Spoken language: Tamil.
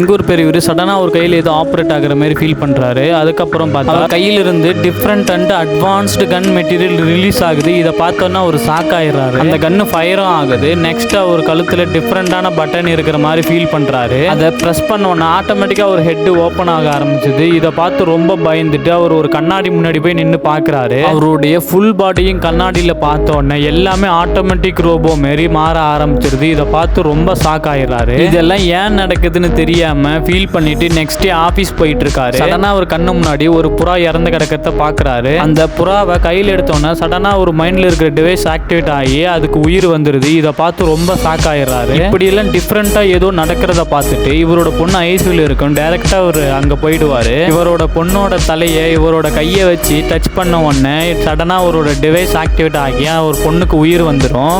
இங்க ஒரு பெரியவர் சடனாக ஒரு கையில் ஏதோ ஆப்ரேட் ஆகுற மாதிரி ஃபீல் பண்ணுறாரு அதுக்கப்புறம் பார்த்தா கையில் இருந்து different and advanced gun material release ஆகுது. இதை பார்த்தோன்னா ஒரு ஷாக் ஆயிடுறாரு. அந்த கன்னு ஃபயரும் ஆகுது. நெக்ஸ்ட் அவர் கழுத்தில் டிஃப்ரெண்டான பட்டன் இருக்கிற மாதிரி ஃபீல் பண்ணுறாரு அதை ப்ரெஸ் பண்ணோன்னா ஆட்டோமேட்டிக்காக ஒரு ஹெட்டு ஓப்பன் ஆக ஆரம்பிச்சது. இதை பார்த்து ரொம்ப பயந்துட்டு அவர் ஒரு கண்ணாடி முன்னாடி போய் நின்று பார்க்குறாரு. அவருடைய ஃபுல் பாடியும் கண்ணாடியில் பார்த்த உடனே எல்லாமே ஆட்டோமேட்டிக் ரோபோ மாரி மாற ஆரம்பிச்சிருது. இதை பார்த்து ரொம்ப ஷாக் ஆயிடுறாரு. இதெல்லாம் ஏன் நடக்குதுன்னு தெரியாது தெரியாம ஃபீல் பண்ணிட்டு நெக்ஸ்ட் டே ஆஃபீஸ் போயிட்டு இருக்காரு சடனா ஒரு கண்ணு முன்னாடி ஒரு புறா இறந்து கிடக்கிறத பார்க்கறாரு அந்த புறாவை கையில் எடுத்தோன்னே சடனா ஒரு மைண்ட்ல இருக்கிற டிவைஸ் ஆக்டிவேட் ஆகி அதுக்கு உயிர் வந்துருது. இதை பார்த்து ரொம்ப ஷாக் ஆயிடுறாரு. இப்படி எல்லாம் டிஃப்ரெண்டா ஏதோ நடக்கிறத பார்த்துட்டு இவரோட பொண்ணு ஐசியூல இருக்கும். டைரக்டா அவர் அங்க போயிடுவாரு. இவரோட பொண்ணோட தலையை இவரோட கையை வச்சு டச் பண்ண உடனே சடனா அவரோட டிவைஸ் ஆக்டிவேட் ஆகி அவர் பொண்ணுக்கு உயிர் வந்துடும்